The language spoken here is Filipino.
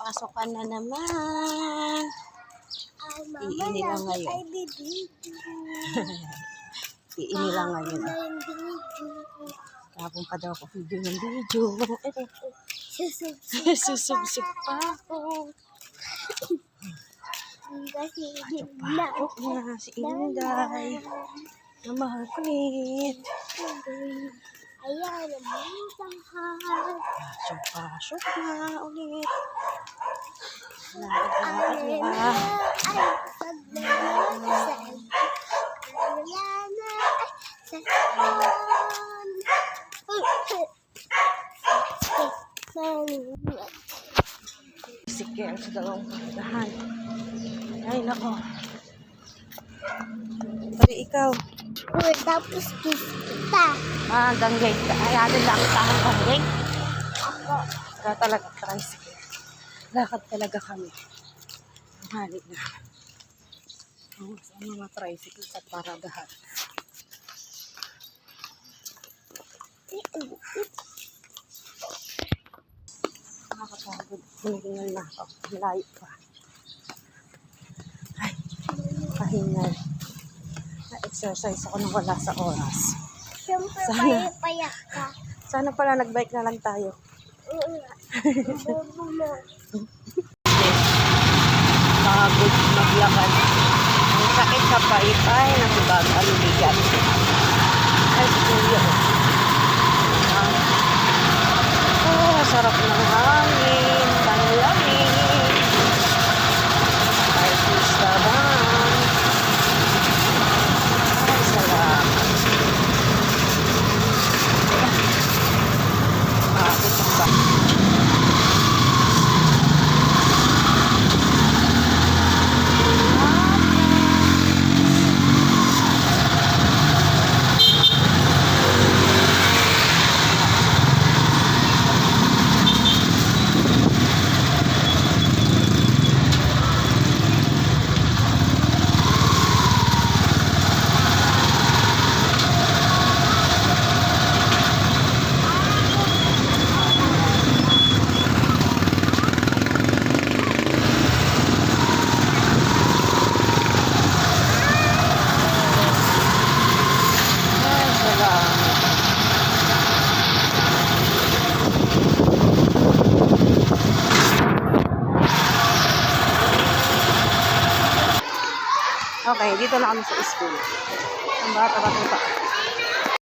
Pasok ka na naman. Iini lang ngayon. Iini lang ngayon. Ay, bibigyan. Kapon pa daw ako video ng video. Susubsub pa ako. kasi Pasok na si Inday. Na mahaglit. Ayan, ang tanghal. Pasok, pasok na ulit. Ay, Nakakatawa. na, ay, paglalasal. Wala na, ay, sa uy. Sige, sa dalawang pagdahan. Ay, nako. Pari ikaw. Uy, tapos kiss kita. Ah, hanggang gate ka. Ay, ano lang ka hanggang gate. Ako. Wala talaga tricycle. Lakad talaga kami. Hali na. Ang sa mga tricycle sa paradahan. Nakakapagod. Hinihingal na ako. Malayo pa. Ay, pahingal. Na-exercise ako nang wala sa oras. Siyempre, Sana. payak-payak ka. Sana pala nagbike na lang tayo. Pagod maglakad. Ang sakit sa paypay, nakibag ang bigat. Okay, dito na kami sa school. Ang bata pa pa.